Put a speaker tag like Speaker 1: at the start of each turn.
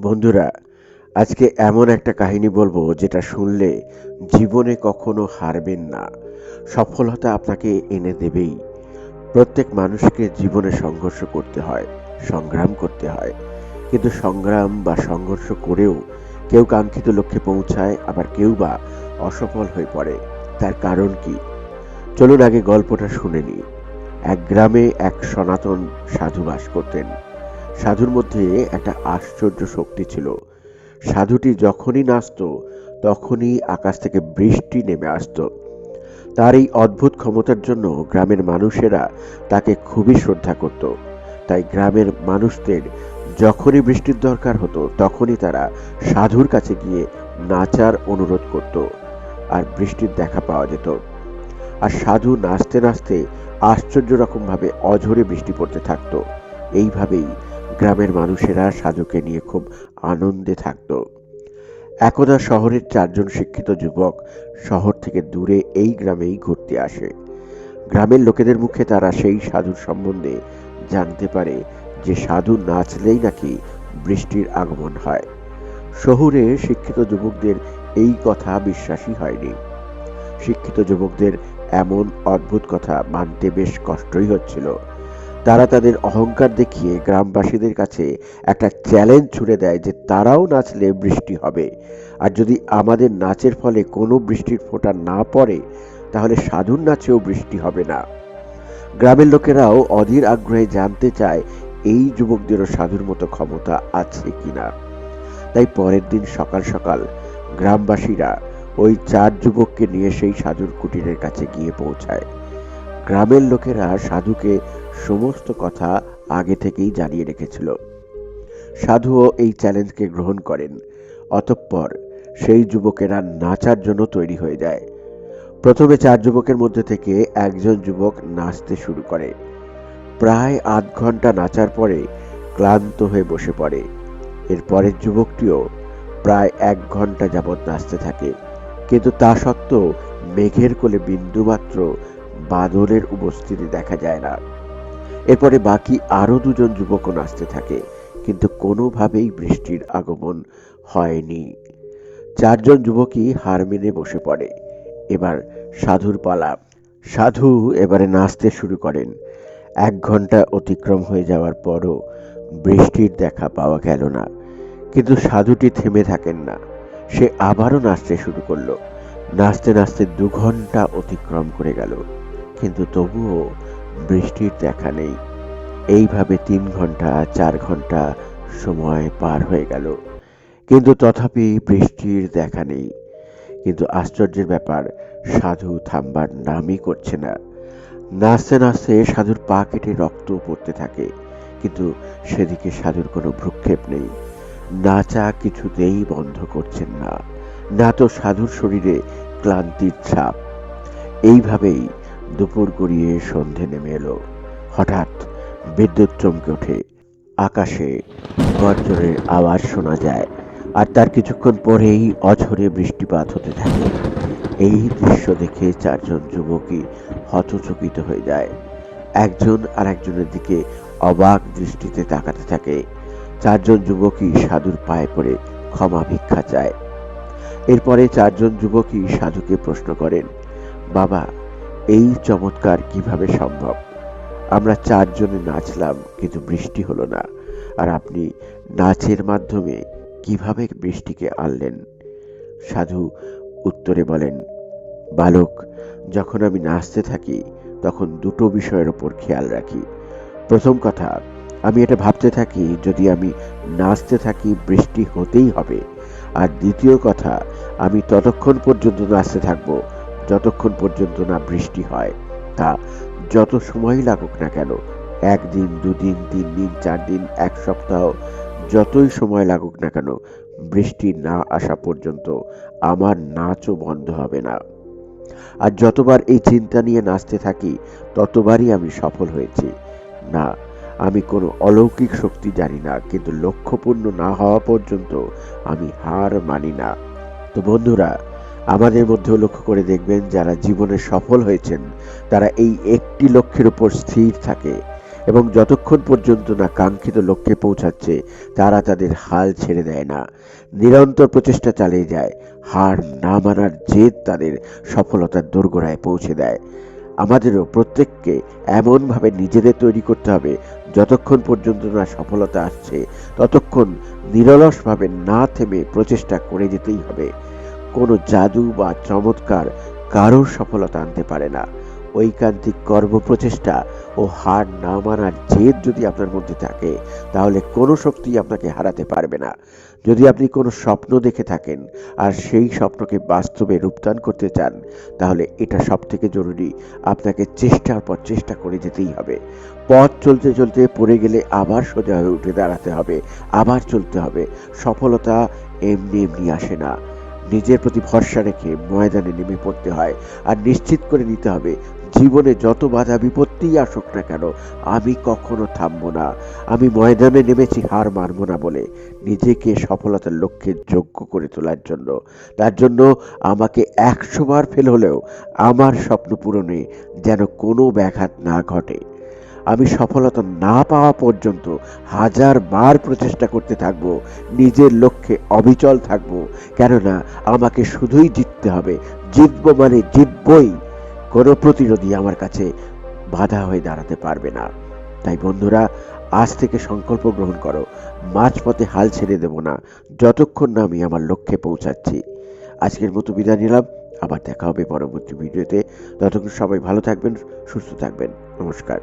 Speaker 1: বন্ধুরা, আজকে এমন একটা কাহিনী বলব যেটা শুনলে জীবনে কখনো হারবেন না। সফলতা আপনাকে এনে দেবেই। প্রত্যেক মানুষকে জীবনে সংঘর্ষ করতে হয়, সংগ্রাম করতে হয়। কিন্তু সংগ্রাম বা সংঘর্ষ করেও কেউ কাঙ্ক্ষিত লক্ষ্যে পৌঁছায়, আবার কেউ বা অসফল হয়ে পড়ে। তার কারণ কি? চলুন আগে গল্পটা শুনে নিই। এক গ্রামে এক সনাতন সাধু বাস করতেন। সাধুর মধ্যে একটা আশ্চর্য শক্তি ছিল। সাধুটি যখনই নাচত, তখনই আকাশ থেকে বৃষ্টি নেমে আসতো। তার এই অদ্ভুত ক্ষমতার জন্য গ্রামের মানুষেরা তাকে খুবই শ্রদ্ধা করত। তাই গ্রামের মানুষদের যখনই বৃষ্টির দরকার হতো, তখনই তারা সাধুর কাছে গিয়ে নাচার অনুরোধ করত আর বৃষ্টির দেখা পাওয়া যেত। আর সাধু নাচতে নাচতে আশ্চর্য রকমভাবে অঝরে বৃষ্টি পড়তে থাকতো। এইভাবেই গ্রামের মানুষেরা সাধুকে নিয়ে খুব আনন্দে থাকত। একদা শহরের চারজন শিক্ষিত যুবক শহর থেকে দূরে এই গ্রামেই ঘুরতে আসে। গ্রামের লোকেদের মুখে তারা সেই সাধুর সম্বন্ধে জানতে পারে যে সাধু নাচলেই নাকি বৃষ্টির আগমন হয়। শহুরে শিক্ষিত যুবকদের এই কথা বিশ্বাসী হয়নি। শিক্ষিত যুবকদের এমন অদ্ভুত কথা মানতে বেশ কষ্টই হচ্ছিল। তারা তাদের অহংকার দেখিয়ে গ্রামবাসীদের কাছে একটা চ্যালেঞ্জ ছুড়ে দেয় যে তারাও নাচলে বৃষ্টি হবে। আর যদি আমাদের নাচের ফলে কোনো বৃষ্টির ফোঁটা না পড়ে, তাহলে সাধুর নাচেও বৃষ্টি হবে না। গ্রামের লোকেরাও অধীর আগ্রহে জানতে চায় এই যুবকদেরও সাধুর মতো ক্ষমতা আছে কিনা। তাই পরের দিন সকাল সকাল গ্রামবাসীরা ওই চার যুবককে নিয়ে সেই সাধুর কুটিরের কাছে গিয়ে পৌঁছায়। গ্রামের লোকেরা সাধুকে সমস্ত কথা আগে থেকেই জানিয়ে রেখেছিল। সাধুও এই চ্যালেঞ্জকে গ্রহণ করেন। অতঃপর সেই যুবকেরা নাচার জন্য তৈরি হয়ে যায়। প্রথমে চার যুবকের মধ্যে থেকে একজন যুবক নাচতে শুরু করে। প্রায় আধ ঘণ্টা নাচার পরে ক্লান্ত হয়ে বসে পড়ে। এর পরের যুবকটিও প্রায় এক ঘণ্টা যাবৎ নাচতে থাকে। কিন্তু তা সত্ত্বেও মেঘের কোলে বিন্দুমাত্র বাদলের উপস্থিতি দেখা যায় না। এরপরে বাকি আরও দুজন যুবকও নাচতে থাকে, কিন্তু কোনোভাবেই বৃষ্টির আগমন হয়নি। চারজন যুবকই হার মেনে বসে পড়ে। এবার সাধুর পালা। সাধু এবারে নাচতে শুরু করেন। এক ঘণ্টা অতিক্রম হয়ে যাওয়ার পরও বৃষ্টির দেখা পাওয়া গেল না। কিন্তু সাধুটি থেমে থাকেন না। সে আবারও নাচতে শুরু করল। নাচতে নাচতে দু ঘণ্টা অতিক্রম করে গেল। কিন্তু তবুও বৃষ্টির দেখা নেই। এইভাবে তিন ঘণ্টা, চার ঘণ্টা সময় পার হয়ে গেল। কিন্তু তথাপি বৃষ্টির দেখা নেই। কিন্তু আশ্চর্যের ব্যাপার, সাধু থামবার নামই করছে না। নাচতে নাচতে সাধুর পা কেটে রক্ত পড়তে থাকে, কিন্তু সেদিকে সাধুর কোনো ভ্রুক্ষেপ নেই। নাচা কিছুতেই বন্ধ করছেন না। না তো সাধুর শরীরে ক্লান্তির ছাপ। এইভাবেই দুপুর গড়িয়ে সন্ধে নেমে এলো। হঠাৎ বিদ্যুৎ চমকে ওঠে। আকাশে গর্জনের আওয়াজ শোনা যায়, আর তার কিছুক্ষণ পরেই অঝরে বৃষ্টিপাত হতে থাকে। এই দৃশ্য দেখে চারজন যুবকই হতচকিত হয়ে যায়। একজন আর একজনের দিকে অবাক দৃষ্টিতে তাকাতে থাকে। চারজন যুবকই সাধুর পায়ে পড়ে ক্ষমা ভিক্ষা চায়। এরপরে চারজন যুবকই সাধুকে প্রশ্ন করেন, বাবা এই চমৎকার কীভাবে সম্ভব? আমরা চারজনে নাচলাম, কিন্তু বৃষ্টি হলো না। আর আপনি নাচের মাধ্যমে কীভাবে বৃষ্টিকে আনলেন? সাধু উত্তরে বলেন, বালক, যখন আমি নাচতে থাকি, তখন দুটো বিষয়ের ওপর খেয়াল রাখি। প্রথম কথা, আমি এটা ভাবতে থাকি, যদি আমি নাচতে থাকি, বৃষ্টি হতেই হবে। আর দ্বিতীয় কথা, আমি ততক্ষণ পর্যন্ত নাচতে থাকব যতক্ষণ পর্যন্ত না বৃষ্টি হয়, তা যত সময় লাগুক না কেন, একদিন, দুদিন তিন দিন চার দিন এক সপ্তাহ, যতই সময় লাগুক না কেন, বৃষ্টি না আসা পর্যন্ত আমার নাচও বন্ধ হবে না। আর যতবার এই চিন্তা নিয়ে নাচতে থাকি, ততবারই আমি সফল হয়েছি। না, আমি কোনো অলৌকিক শক্তি জানি না, কিন্তু লক্ষ্যপূর্ণ না হওয়া পর্যন্ত আমি হার মানি না। তো বন্ধুরা আমাদের মধ্যেও লক্ষ্য করে দেখবেন যারা জীবনে সফল হয়েছেন, তারা এই একটি লক্ষ্যের উপর স্থির থাকে এবং যতক্ষণ পর্যন্ত না কাঙ্ক্ষিত লক্ষ্যে পৌঁছাচ্ছে, তারা তাদের হাল ছেড়ে দেয় না। নিরন্তর প্রচেষ্টা চালিয়ে যায়, হার না মানার জেদ তাদের সফলতার দোরগোড়ায় পৌঁছে দেয়। আমাদেরও প্রত্যেককে এমনভাবে নিজেদের তৈরি করতে হবে, যতক্ষণ পর্যন্ত না সফলতা আসছে, ততক্ষণ নিরলসভাবে না থেমে প্রচেষ্টা করে যেতেই হবে। কোনো জাদু বা চমৎকার কারোর সফলতা আনতে পারে না। ঐকান্তিক কর্মপ্রচেষ্টা ও হার না মানার জেদ যদি আপনার মধ্যে থাকে, তাহলে কোনো শক্তি আপনাকে হারাতে পারবে না। যদি আপনি কোনো স্বপ্ন দেখে থাকেন আর সেই স্বপ্নকে বাস্তবে রূপদান করতে চান, তাহলে এটা সব থেকে জরুরি। আপনাকে চেষ্টার পর চেষ্টা করে যেতেই হবে। পথ চলতে চলতে পড়ে গেলে আবার সোজা হয়ে উঠে দাঁড়াতে হবে, আবার চলতে হবে। সফলতা এমনি এমনি আসে না। নিজের প্রতি ভরসা রেখে ময়দানে নেমে পড়তে হয়। আর নিশ্চিত করে নিতে হবে, জীবনে যত বাধা বিপত্তিই আসুক না কেন, আমি কখনো থামবো না। আমি ময়দানে নেমেছি হার মানবো না বলে নিজেকে সফলতার লক্ষ্যে যোগ্য করে তোলার জন্য। তার জন্য আমাকে একশো বার ফেল হলেও আমার স্বপ্ন পূরণে যেন কোনো ব্যাঘাত না ঘটে। আমি সফলতা না পাওয়া পর্যন্ত হাজার বার প্রচেষ্টা করতে থাকব, নিজের লক্ষ্যে অবিচল থাকব, কেননা আমাকে শুধুই জিততে হবে, জিতব মানে জিতবই। কোনো প্রতিরোধী আমার কাছে বাধা হয়ে দাঁড়াতে পারবে না। তাই বন্ধুরা, আজ থেকে সংকল্প গ্রহণ করো, মাঝপথে হাল ছেড়ে দেব না, যতক্ষণ না আমি আমার লক্ষ্যে পৌঁছাচ্ছি। আজকের মতো বিদায় নিলাম, আবার দেখা হবে পরবর্তী ভিডিওতে। ততক্ষণ সবাই ভালো থাকবেন, সুস্থ থাকবেন। নমস্কার।